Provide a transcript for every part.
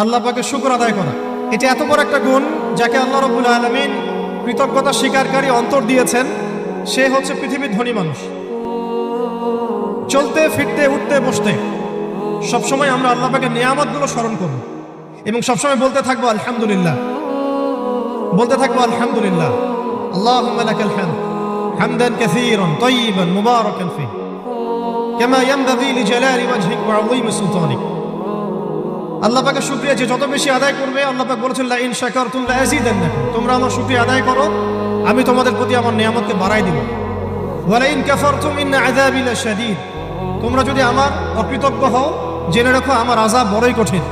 আল্লাহ পাকে শুকর আদায় করা। এটা এত বড় একটা গুণ যাকে আল্লাহ রবুল আলমিন কৃতজ্ঞতা স্বীকারকারী অন্তর দিয়েছেন, সে হচ্ছে পৃথিবীর ধনী মানুষ। চলতে, ফিরতে, উঠতে, বসতে, সবসময় আমরা আল্লাহ পাকে নিয়ামতগুলো স্মরণ করব এবং সবসময় বলতে থাকব, আলহামদুলিল্লাহ। বলতে থাকব, আলহামদুলিল্লাহ। আল্লাহ হামদান কাসীরান তাইয়িবান মুবারাকান ফি ইয়ানবাগি লিজালালি ওয়াজহিক ওয়া আযীমি সুলতানিক। আল্লাহ শুকরিয়া যে যত বেশি আদায় করবে, আল্লাহ পাক বলেছেন ইন শাকারতুম লা আযীদান্নাকুম তোমরা আমার শুকরিয়া আদায় করো, আমি তোমাদের প্রতি আমার নিয়ামতকে বাড়াই দিব। ওয়ালা ইন কাফারতুম ইন লাশাদীদ। তোমরা যদি আমার অকৃতজ্ঞ হও, জেনে রাখো আমার আযাব বড়ই কঠিন।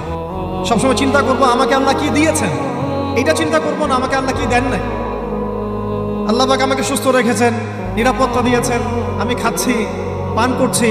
সবসময় চিন্তা করব, আমাকে আল্লাহ কি দিয়েছেন? এটা চিন্তা করব না, আমাকে আল্লাহ কি দেন নাই? আল্লাহ পাক আমাকে সুস্থ রেখেছেন, নিরাপত্তা দিয়েছেন, আমি খাচ্ছি, পান করছি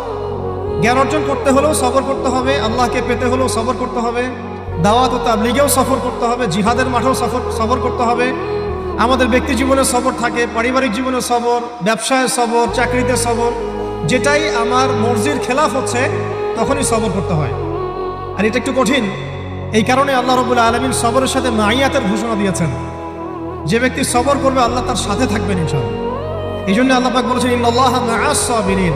জ্ঞান অর্জন করতে হলেও সবর করতে হবে, আল্লাহকে পেতে হলেও সবর করতে হবে, দাওয়াত ও তাবলিগেও সফর করতে হবে, জিহাদের মাঠেও সফর, সবর করতে হবে। আমাদের ব্যক্তি জীবনে সবর থাকে, পারিবারিক জীবনে সবর, ব্যবসায় সবর, চাকরিতে সবর, যেটাই আমার মর্জির খেলাফ হচ্ছে, তখনই সবর করতে হয়। আর এটা একটু কঠিন, এই কারণে আল্লাহ রবুল্লা আলমিন সবরের সাথে মাইয়াতের ঘোষণা দিয়েছেন। যে ব্যক্তি সবর করবে, আল্লাহ তার সাথে থাকবেন ইনশাল্লাহ এই জন্য আল্লাহ পাক বলেছেন, ইন্নাল্লাহ মা'আস সাবিরিন।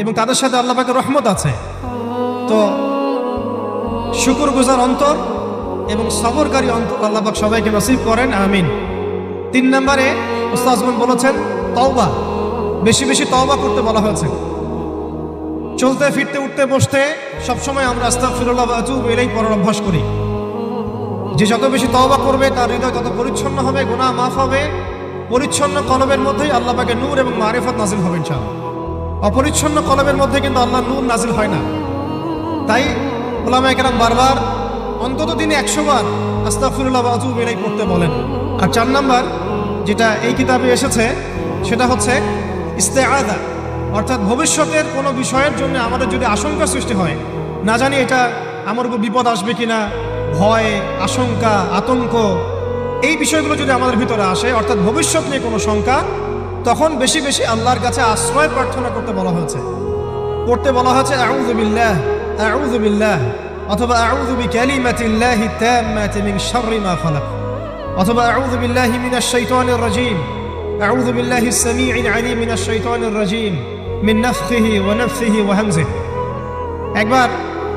এবং তাদের সাথে আল্লাহ পাকের রহমত আছে। তো শুকুর গুজার অন্তর এবং সবরকারী অন্তর আল্লাহ পাক সবাইকে নসিব করেন, আমিন। তিন নম্বরে উস্তাজমান বলেছেন, তওবা। বেশি বেশি তওবা করতে বলা হয়েছে। চলতে, ফিরতে, উঠতে, বসতে সবসময় আমরা আস্তাগফিরুল্লাহ ওয়া আতুবু ইলাইহি পড়ার অভ্যাস করি। যে যত বেশি তওবা করবে, তার হৃদয় তত পরিচ্ছন্ন হবে, গুনাহ মাফ হবে। পরিচ্ছন্ন কলবের মধ্যেই আল্লাহ পাকে নূর এবং মারিফত নাজিল হবে, ইনশাআল্লাহ। অপরিচ্ছন্ন কলবের মধ্যে কিন্তু আল্লাহ নূর নাজিল হয় না। তাই ওলামা একরাম বারবার অন্তত দিনে একশো বার আস্তাফিরুল্লাহ আজুব বেড়াই পড়তে বলেন। আর চার নাম্বার যেটা এই কিতাবে এসেছে, সেটা হচ্ছে ইস্তেআদা, অর্থাৎ ভবিষ্যতের কোনো বিষয়ের জন্য আমাদের যদি আশঙ্কা সৃষ্টি হয়, না জানি এটা আমার উপর বিপদ আসবে কিনা, ভয়, আশঙ্কা, আতঙ্ক, এই বিষয়গুলো যদি আমাদের ভিতরে আসে, অর্থাৎ ভবিষ্যৎ নিয়ে কোনো শঙ্কা তখন বেশি বেশি আল্লাহর কাছে আশ্রয় প্রার্থনা করতে বলা হয়েছে। পড়তে বলা হয়েছে, আউযু বিল্লাহ আউযু বিল্লাহ অথবা, আউযু বিকালিমাতিল্লাহি তাম্মাতি মিন শাররি মা খালাক অথবা, আউযু বিল্লাহি মিনাশ শাইতানির রাজীম আউযু বিল্লাহিস সামিউল আলীম মিনাশ শাইতানির রাজীম মিন নাফখিহি ওয়া নাফসিহি ওয়া হামজিহি একবার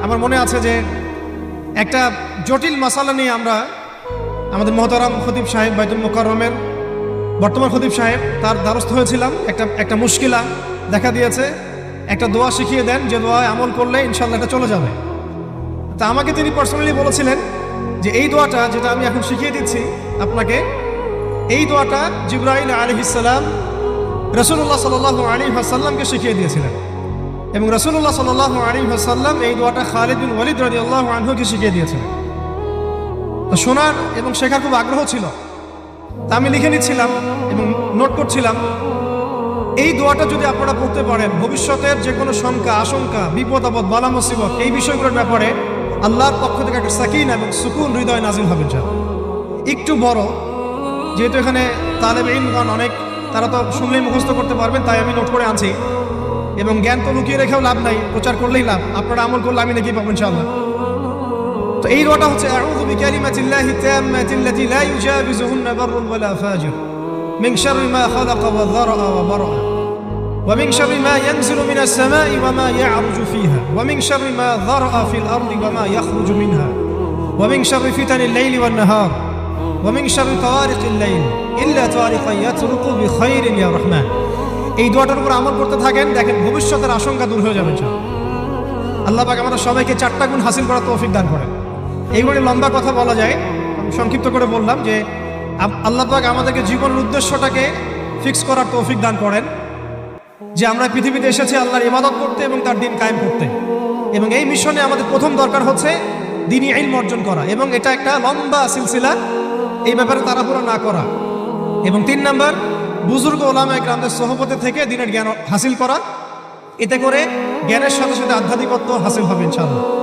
আমার মনে আছে যে, একটা জটিল মশালা নিয়ে আমরা আমাদের মহতারাম খতিব সাহেব বাইতুল মোকাররমের বর্তমান খতিব সাহেব, তার দ্বারস্থ হয়েছিলাম। একটা একটা মুশকিলা দেখা দিয়েছে। একটা দোয়া শিখিয়ে দেন, যে দোয়ায় আমল করলে ইনশাল্লাহ এটা চলে যাবে। তা আমাকে তিনি পার্সোনালি বলেছিলেন যে, এই দোয়াটা যেটা আমি এখন শিখিয়ে দিচ্ছি আপনাকে, এই দোয়াটা জিব্রাইল আলহিসাল্লাম রসুল্লাহ সাল আলী হাসাল্লামকে শিখিয়ে দিয়েছিলেন। এবং রসুল্লাহ সাল আলী হাসাল্লাম এই দোয়াটা খালিদ বিন ওয়ালিদ রাজি আল্লাহ আনহুকে শিখিয়ে দিয়েছিলেন। তো শোনার এবং শেখার খুব আগ্রহ ছিল। তা আমি লিখে নিচ্ছিলাম এবং নোট করছিলাম। এই দোয়াটা যদি আপনারা পড়তে পারেন, ভবিষ্যতের যে কোনো শঙ্কা, আশঙ্কা, বিপদ, আপদ, বালা, মুসিবত, এই বিষয়গুলোর ব্যাপারে আল্লাহর পক্ষ থেকে একটা সাকিন এবং সুকুন হৃদয় নাজিল হবে যা একটু বড়, যেহেতু এখানে তালেব ইনগণ অনেক, তারা তো শুনলেই মুখস্থ করতে পারবেন, তাই আমি নোট করে আনছি। এবং জ্ঞান তো লুকিয়ে রেখেও লাভ নাই, প্রচার করলেই লাভ। আপনারা আমল করলে আমি নাকি পাবো ইনশাআল্লাহ। তো এই দোয়াটা হচ্ছে আউযু বিকালিমাতিল্লাহি তাম্মাতিল্লাতি লা ইউজাবিজুহুন্না বাররুন ওয়ালা ফাজির من شر ما خلق وذرأ وبرأ ومن شر ما ينزل من السماء وما يعرج فيها ومن شر ما ذرأ في الأرض وما يخرج منها ومن شر فتن الليل والنهار ومن شر طوارق الليل إلا طارقا يطرق بخير يا رحمن এই দোয়াটার উপর আমল করতে থাকেন দেখেন ভবিষ্যতের আশঙ্কা দূর হয়ে যাবে ইনশাআল্লাহ। আল্লাহ পাক আমাদের সবাইকে চারটা গুণ হাসিল করার তৌফিক দান করেন এইগুলি লম্বা কথা বলা যায়। সংক্ষিপ্ত করে বললাম যে আপ- আল্লাহ পাক আমাদেরকে জীবনের উদ্দেশ্যটাকে ফিক্স করার তৌফিক দান করেন যে আমরা পৃথিবীতে এসেছি আল্লাহর ইবাদত করতে এবং তার দিন কায়েম করতে। এবং এই মিশনে আমাদের প্রথম দরকার হচ্ছে দিনই ইলম অর্জন করা এবং এটা একটা লম্বা সিলসিলা, এই ব্যাপারে তাড়াহুড়ো না করা। এবং তিন নাম্বার, বুজুর্গ ওলামা গ্রামদের সহপতি থেকে দিনের জ্ঞান হাসিল করা। এতে করে জ্ঞানের সাথে সাথে আধ্যাত্মিকত্ব হাসিল হবে ইনশাআল্লাহ।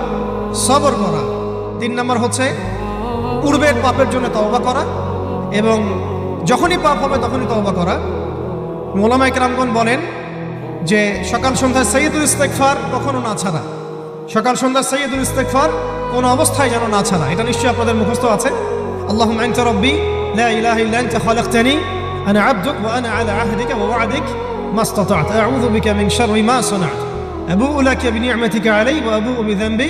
সবর করা। তিন নম্বর হচ্ছে পূর্বের পাপের জন্য তওবা করা এবং যখনই পাপ হবে তখনই তওবা করা। মোলামাই রামগণ বলেন যে সকাল সন্ধ্যায় সৈয়দুল ইস্তেকফার কখনো না ছাড়া। সকাল সন্ধ্যা সৈয়দুল ইস্তেকফার কোন অবস্থায় যেন না ছাড়া। এটা নিশ্চয়ই আপনাদের মুখস্থ আছে। আল্লাহ আনত রব্বি, লা ইলাহা ইল্লা আনতা খালাকতানি, আনা আবদুক ওয়া আনা আলা আহদিকা ওয়া ওয়া'দিক মা ইসতাতা'ত আউযু বিকা মিন শাররি মা সানা'ত। আবুউ লাকা বিনি'মাতিকা আলাই ওয়া আবুউ বিযানবি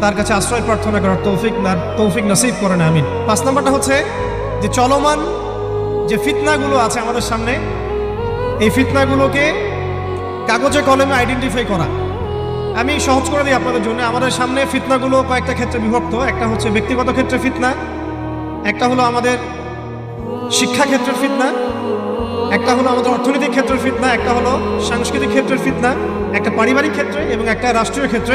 তার কাছে আশ্রয় প্রার্থনা করার তৌফিক না- তৌফিক নসিব করেন, আমিন। পাঁচ নাম্বারটা হচ্ছে যে চলমান যে ফিতনাগুলো আছে আমাদের সামনে, এই ফিতনাগুলোকে কাগজে কলমে আইডেন্টিফাই করা। আমি সহজ করে দিই আপনাদের জন্য। আমাদের সামনে ফিতনাগুলো কয়েকটা ক্ষেত্রে বিভক্ত। একটা হচ্ছে ব্যক্তিগত ক্ষেত্রে ফিতনা, একটা হলো আমাদের শিক্ষা ক্ষেত্রের ফিতনা, একটা হলো আমাদের অর্থনৈতিক ক্ষেত্রের ফিতনা, একটা হলো সাংস্কৃতিক ক্ষেত্রের ফিতনা, একটা পারিবারিক ক্ষেত্রে এবং একটা রাষ্ট্রীয় ক্ষেত্রে।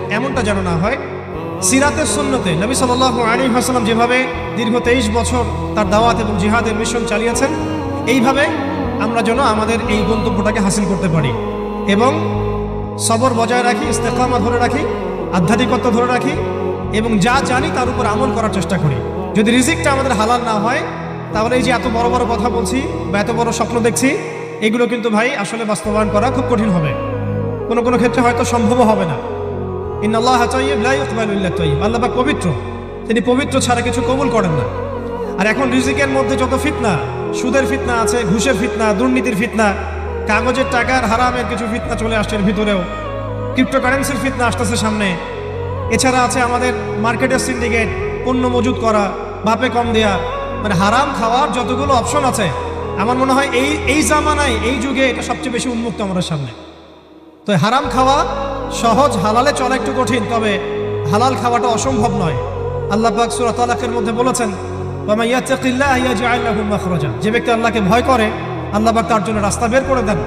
এমনটা যেন না হয়। সিরাতের সুন্নতে নবী সাল আলী হাসালাম যেভাবে দীর্ঘ তেইশ বছর তার দাওয়াত এবং জিহাদের মিশন চালিয়েছেন, এইভাবে আমরা যেন আমাদের এই গন্তব্যটাকে হাসিল করতে পারি এবং সবর বজায় রাখি ইস্তেকামা ধরে রাখি, আধ্যাত্মিকত্ব ধরে রাখি এবং যা জানি তার উপর আমল করার চেষ্টা করি। যদি রিজিকটা আমাদের হালাল না হয়, তাহলে এই যে এত বড় বড় কথা বলছি বা এত বড় স্বপ্ন দেখছি, এগুলো কিন্তু ভাই আসলে বাস্তবায়ন করা খুব কঠিন হবে। কোনো কোনো ক্ষেত্রে হয়তো সম্ভবও হবে না। ইন্নাল্লাহ তাইয়্যিব, লা ইকবালু ইল্লা আল্লাহ পবিত্র। তিনি পবিত্র ছাড়া কিছু কবুল করেন না। আর এখন রিজিকের মধ্যে যত ফিতনা, সুদের ফিতনা আছে, ঘুষের ফিতনা, দুর্নীতির ফিতনা, কাগজের টাকার হারামের কিছু ফিতনা চলে আসছে এর ভিতরেও। ক্রিপ্টোকারেন্সির ফিতনা আসতেছে সামনে। এছাড়া আছে আমাদের মার্কেটের সিন্ডিকেট, পণ্য মজুত করা, বাপে কম দেয়া। মানে হারাম খাওয়ার যতগুলো অপশন আছে, আমার মনে হয় এই এই জামানায়, এই যুগে এটা সবচেয়ে বেশি উন্মুক্ত আমাদের সামনে। তো হারাম খাওয়া সহজ হালালে চলা একটু কঠিন, তবে হালাল খাওয়াটা অসম্ভব নয়। আল্লাহ পাক সূরা তালাকের মধ্যে বলেছেন যে ব্যক্তি আল্লাহকে ভয় করে, আল্লাহ পাক তার জন্য রাস্তা বের করে দেন।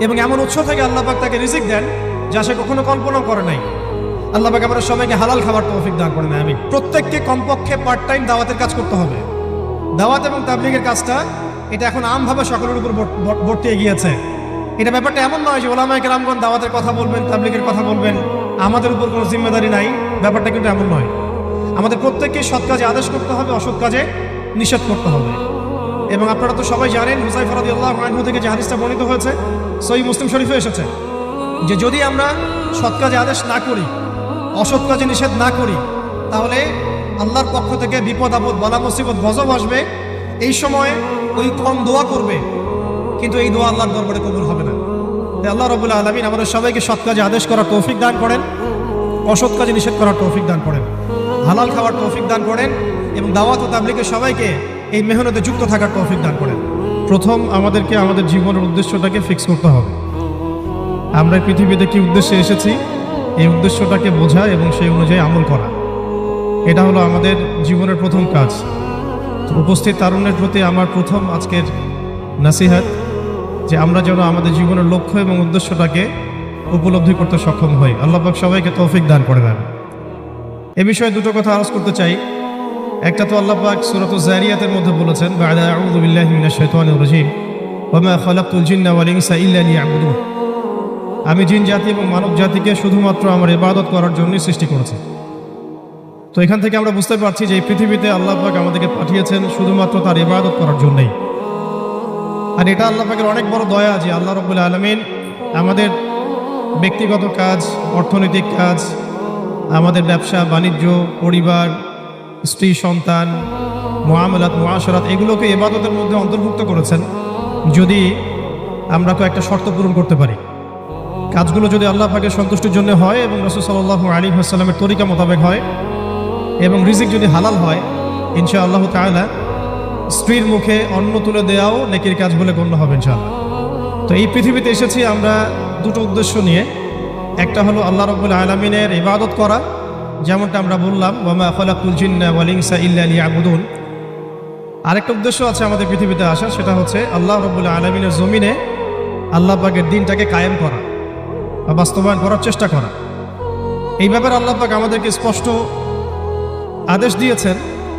এবং এমন উৎস থেকে আল্লাহ পাক তাকে রিজিক দেন, যা সে কখনো কল্পনাও করে নাই। আল্লাহ পাক আমরা সবাইকে হালাল খাবার তৌফিক দান করেন আমি প্রত্যেককে কমপক্ষে পার্ট টাইম দাওয়াতের কাজ করতে হবে। দাওয়াত এবং তাবলিগের কাজটা, এটা এখন আমভাবে সকলের উপর বর্ত- বর্ত- বর্তিয়ে গিয়েছে এটা ব্যাপারটা এমন নয় যে ওলামায় রামগণ দাওয়াতের কথা বলবেন, তাবলিগের কথা বলবেন। আমাদের উপর কোনো জিম্মেদারি নাই, ব্যাপারটা কিন্তু এমন নয়। আমাদের প্রত্যেককে সৎ কাজে আদেশ করতে হবে, অসৎ কাজে নিষেধ করতে হবে। এবং আপনারা তো সবাই জানেন হুসাই ফরাদি আল্লাহ আনহু থেকে যে হাদিসটা বর্ণিত হয়েছে সই মুসলিম শরীফে এসেছে, যে যদি আমরা সৎ কাজে আদেশ না করি, অসৎ কাজে নিষেধ না করি, তাহলে আল্লাহর পক্ষ থেকে বিপদ, আপদ, বালা, মুসিবত, গজব আসবে। এই সময় ওই কম দোয়া করবে, কিন্তু এই দোয়া আল্লাহর দরবারে কবুল আল্লাহ রবুল্লা আলমিন, আমাদের সবাইকে সৎ কাজে আদেশ করার তৌফিক দান করেন, অসৎ কাজে নিষেধ করার তৌফিক দান করেন, হালাল খাওয়ার তৌফিক দান করেন এবং দাওয়াত ও তাবলিকে সবাইকে এই মেহনতে যুক্ত থাকার তৌফিক দান করেন। প্রথম আমাদেরকে আমাদের জীবনের উদ্দেশ্যটাকে ফিক্স করতে হবে। আমরা পৃথিবীতে কি উদ্দেশ্যে এসেছি? এই উদ্দেশ্যটাকে বোঝা এবং সেই অনুযায়ী আমল করা। এটা হলো আমাদের জীবনের প্রথম কাজ। উপস্থিত তারুণ্যের প্রতি আমার প্রথম আজকের নাসিহাত। যে আমরা যেন আমাদের জীবনের লক্ষ্য এবং উদ্দেশ্যটাকে উপলব্ধি করতে সক্ষম হই। আল্লাহ পাক সবাইকে তৌফিক দান করে দেন। এ বিষয়ে দুটো কথা আলোচ করতে চাই। একটা তো আল্লাহ পাক সূরাত জারিয়াতের মধ্যে বলেছেন আমি জিন জাতি এবং মানব জাতিকে শুধুমাত্র আমার ইবাদত করার জন্যই সৃষ্টি করেছি। তো এখান থেকে আমরা বুঝতে পারছি যে এই পৃথিবীতে আল্লাহ পাক আমাদেরকে পাঠিয়েছেন শুধুমাত্র তার ইবাদত করার জন্যই। আর এটা আল্লাহ পাকের অনেক বড় দয়া যে আল্লাহ রবুল আলমিন আমাদের ব্যক্তিগত কাজ, অর্থনৈতিক কাজ, আমাদের ব্যবসা, বাণিজ্য, পরিবার, স্ত্রী, সন্তান মোয়ামলাত মোয়াশরাত এগুলোকে এবাদতের মধ্যে অন্তর্ভুক্ত করেছেন। যদি আমরা কয়েকটা শর্ত পূরণ করতে পারি। কাজগুলো যদি আল্লাহ পাকের সন্তুষ্টির জন্য হয় এবং রসুল সাল্লাহ আলী আসসালামের তরিকা মোতাবেক হয় এবং রিজিক যদি হালাল হয় ইনশা আল্লাহ তাআলা স্ত্রীর মুখে অন্ন তুলে দেওয়াও নেকির কাজ বলে গণ্য হবে ইনশাআল্লাহ। তো এই পৃথিবীতে এসেছি আমরা দুটো উদ্দেশ্য নিয়ে। একটা হলো আল্লাহ রব্বুল আলমিনের ইবাদত করা, যেমনটা আমরা বললাম, ওয়ামা খলাকুল জিন্না ইল্লা লিয়াবুদুন। আরেকটা উদ্দেশ্য আছে আমাদের পৃথিবীতে আসা সেটা হচ্ছে আল্লাহ রব্বুল আলমিনের জমিনে আল্লাহ পাকের দিনটাকে কায়েম করা বা বাস্তবায়ন করার চেষ্টা করা। এই ব্যাপারে আল্লাহ পাক আমাদেরকে স্পষ্ট আদেশ দিয়েছেন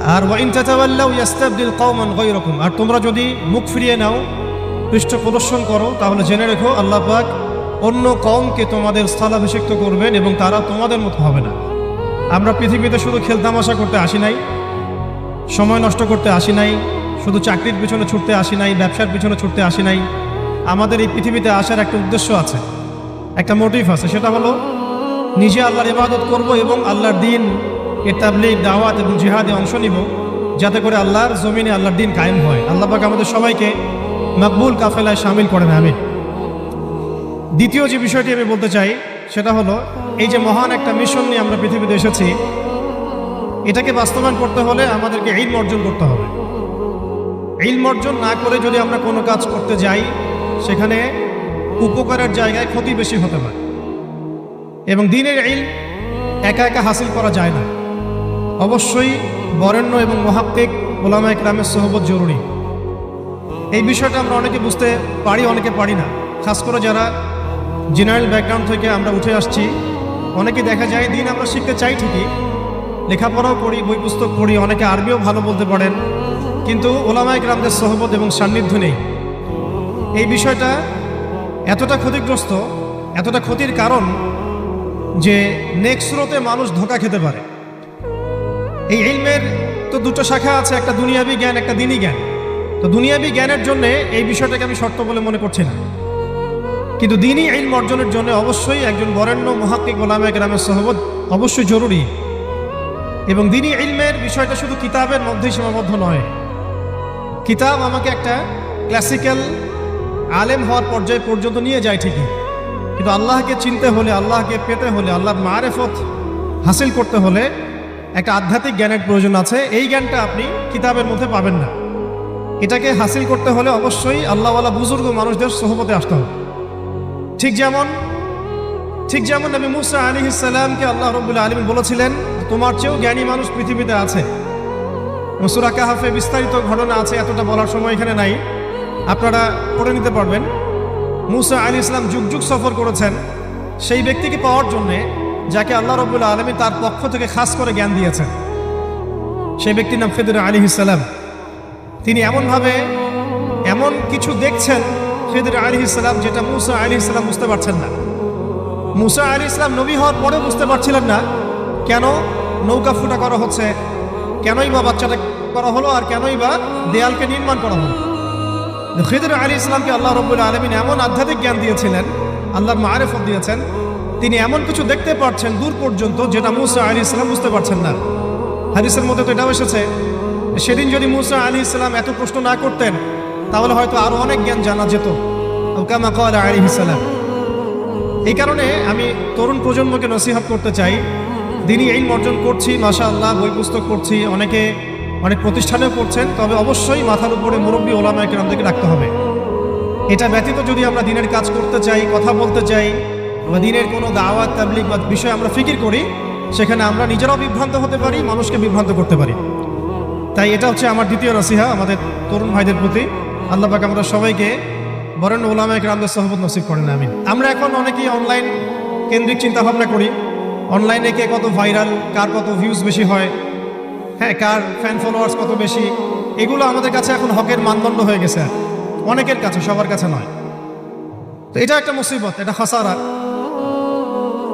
আর আর তোমরা যদি মুখ ফিরিয়ে নাও, পৃষ্ঠ প্রদর্শন করো, তাহলে জেনে রেখো আল্লাহ পাক অন্য কওমকে তোমাদের স্থলাভিষিক্ত করবেন এবং তারা তোমাদের মতো হবে না। আমরা পৃথিবীতে শুধু খেলতামাশা করতে আসি নাই, সময় নষ্ট করতে আসি নাই, শুধু চাকরির পিছনে ছুটতে আসি নাই, ব্যবসার পিছনে ছুটতে আসি নাই। আমাদের এই পৃথিবীতে আসার একটা উদ্দেশ্য আছে, একটা মোটিভ আছে, সেটা হলো নিজে আল্লাহর ইবাদত করব এবং আল্লাহর দিন এর তাবলিগ দাওয়াত এবং জিহাদে অংশ নিব, যাতে করে আল্লাহর জমিনে আল্লাহর দিন কায়েম হয়। আল্লাহ পাক আমাদের সবাইকে মকবুল কাফেলায় সামিল করেন আমি দ্বিতীয় যে বিষয়টি আমি বলতে চাই, সেটা হলো, এই যে মহান একটা মিশন নিয়ে আমরা পৃথিবীতে এসেছি, এটাকে বাস্তবায়ন করতে হলে আমাদেরকে ইলম অর্জন করতে হবে। ইলম অর্জন না করে যদি আমরা কোনো কাজ করতে যাই, সেখানে উপকারের জায়গায় ক্ষতি বেশি হতে পারে। এবং দিনের ইল একা একা হাসিল করা যায় না। অবশ্যই বরেণ্য এবং মহাত্মিক ওলামা একরামের সহবত জরুরি। এই বিষয়টা আমরা অনেকে বুঝতে পারি, অনেকে পারি না। খাস করে যারা জেনারেল ব্যাকগ্রাউন্ড থেকে আমরা উঠে আসছি, অনেকে দেখা যায় দিন আমরা শিখতে চাই ঠিকই, লেখাপড়াও করি, বই পুস্তক পড়ি, অনেকে আরবিও ভালো বলতে পারেন, কিন্তু ওলামা একরামদের সহবত এবং সান্নিধ্য নেই। এই বিষয়টা এতটা ক্ষতিগ্রস্ত, এতটা ক্ষতির কারণ যে নেক্সট স্রোতে মানুষ ধোকা খেতে পারে। এই ইলমের তো দুটো শাখা আছে, একটা দুনিয়াবি জ্ঞান, একটা দিনই জ্ঞান। তো দুনিয়াবি জ্ঞানের জন্য এই বিষয়টাকে আমি শর্ত বলে মনে করছি না। কিন্তু দিনই ইলম অর্জনের জন্য অবশ্যই একজন বরেণ্য মহাত্মিক গোলামে গ্রামের সহবত অবশ্যই জরুরি। এবং দিনই ইলমের বিষয়টা শুধু কিতাবের মধ্যেই সীমাবদ্ধ নয়। কিতাব আমাকে একটা ক্লাসিক্যাল আলেম হওয়ার পর্যায় পর্যন্ত নিয়ে যায় ঠিকই। কিন্তু আল্লাহকে চিনতে হলে, আল্লাহকে পেতে হলে, আল্লাহর মারেফত হাসিল করতে হলে একটা আধ্যাত্মিক জ্ঞানের প্রয়োজন আছে। এই জ্ঞানটা আপনি কিতাবের মধ্যে পাবেন না। এটাকে হাসিল করতে হলে অবশ্যই আল্লাহওয়ালা বুজুর্গ মানুষদের সহপতে আসতে হবে। ঠিক যেমন ঠিক যেমন নবী মুসা আলী ইসাল্লামকে আল্লাহ রবুল্লা আলমিন বলেছিলেন, তোমার চেয়েও জ্ঞানী মানুষ পৃথিবীতে আছে। সুরা কাহাফে বিস্তারিত ঘটনা আছে, এতটা বলার সময় এখানে নাই। আপনারা পড়ে নিতে পারবেন। মুসা আলী ইসলাম যুগ যুগ সফর করেছেন। সেই ব্যক্তিকে পাওয়ার জন্যে যাকে আল্লাহ রবুল্লা আলমী তার পক্ষ থেকে খাস করে জ্ঞান দিয়েছেন। সেই ব্যক্তির নাম ফেদুর আলী ইসালাম তিনি এমনভাবে এমন কিছু দেখছেন খেদের আলী ইসলাম যেটা মুসা আলী ইসলাম বুঝতে পারছেন না। মুসা আলী ইসলাম নবী হওয়ার পরে বুঝতে পারছিলেন না কেন নৌকা ফুটা করা হচ্ছে, কেনই বা বাচ্চাটা করা হলো আর কেনই বা দেয়ালকে নির্মাণ করা হলো। খিদর আলী ইসলামকে আল্লাহ রব্বুল আলমিন এমন আধ্যাত্মিক জ্ঞান দিয়েছিলেন আল্লাহর মারেফত দিয়েছেন তিনি এমন কিছু দেখতে পাচ্ছেন দূর পর্যন্ত যেটা মুসা আলী ইসলাম বুঝতে পারছেন না। হাদিসের মধ্যে তো এটাও এসেছে, সেদিন যদি মুসা আলী ইসলাম এত প্রশ্ন না করতেন, তাহলে হয়তো আরও অনেক জ্ঞান জানা যেত। আলী ইসলাম এই কারণে আমি তরুণ প্রজন্মকে নসিহত করতে চাই। দিনই এই অর্জন করছি মাসা আল্লাহ বই পুস্তক পড়ছি, অনেকে অনেক প্রতিষ্ঠানেও পড়ছেন, তবে অবশ্যই মাথার উপরে মুরব্বী ওলামায় কেরামদেরকে রাখতে হবে। এটা ব্যতীত যদি আমরা দিনের কাজ করতে চাই, কথা বলতে চাই দিনের কোনো দাওয়াত তাবলিক বা বিষয় আমরা ফিকির করি, সেখানে আমরা নিজেরাও বিভ্রান্ত হতে পারি, মানুষকে বিভ্রান্ত করতে পারি। তাই এটা হচ্ছে আমার দ্বিতীয় নসিহা আমাদের তরুণ ভাইদের প্রতি। আল্লাহ আমরা সবাইকে বরেণ্য ওলামায় গ্রামদের সহবত নসিব করেন আমি আমরা এখন অনেকেই অনলাইন কেন্দ্রিক চিন্তা ভাবনা করি অনলাইনে কে কত ভাইরাল কার কত ভিউজ বেশি হয় হ্যাঁ কার ফ্যান ফলোয়ার্স কত বেশি, এগুলো আমাদের কাছে এখন হকের মানদণ্ড হয়ে গেছে। অনেকের কাছে, সবার কাছে নয়। তো এটা একটা মুসিবত, এটা খসারা।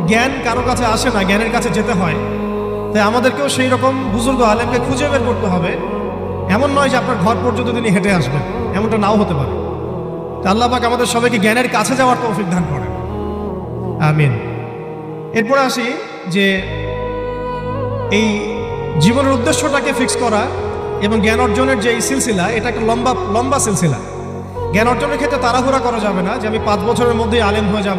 জ্ঞান কারও কাছে আসে না, জ্ঞানের কাছে যেতে হয়। তাই আমাদেরকেও সেই রকম বুজুর্গ আলেমকে খুঁজে বের করতে হবে। এমন নয় যে আপনার ঘর পর্যন্ত তিনি হেঁটে আসবেন, এমনটা নাও হতে পারে। তা আল্লাহ পাক আমাদের সবাইকে জ্ঞানের কাছে যাওয়ার তৌফিক দান করেন। আমিন। এরপরে আসি যে এই জীবনের উদ্দেশ্যটাকে ফিক্স করা এবং জ্ঞান অর্জনের যে এই সিলসিলা, এটা একটা লম্বা লম্বা সিলসিলা। জ্ঞান অর্জনের ক্ষেত্রে তাড়াহুড়া করা যাবে না যে আমি পাঁচ বছরের মধ্যেই আলেম হয়ে যাব।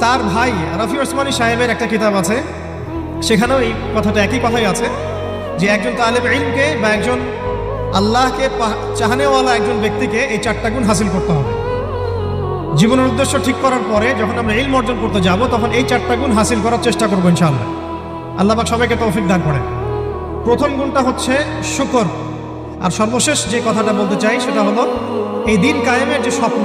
তার ভাই রফি ওসমানী সাহেবের একটা কিতাব আছে। সেখানেও এই কথাটা একই কথাই আছে যে একজন তালেব ইলমকে বা একজন আল্লাহকে চাহানেওয়ালা একজন ব্যক্তিকে এই চারটা গুণ হাসিল করতে হবে। জীবনের উদ্দেশ্য ঠিক করার পরে যখন আমরা ইলম অর্জন করতে যাব, তখন এই চারটা গুণ হাসিল করার চেষ্টা করব ইনশাআল্লাহ। আল্লাহ পাক সবাইকে তৌফিক দান করেন। প্রথম গুণটা হচ্ছে শুকর। আর সর্বশেষ যে কথাটা বলতে চাই সেটা হলো, এই দিন কায়েমের যে স্বপ্ন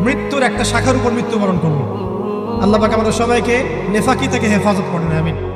মৃত্যুর একটা শাখার উপর মৃত্যুবরণ করব আল্লাহ পাক আমাদের সবাইকে নেফাকি থেকে হেফাজত করেন, আমিন।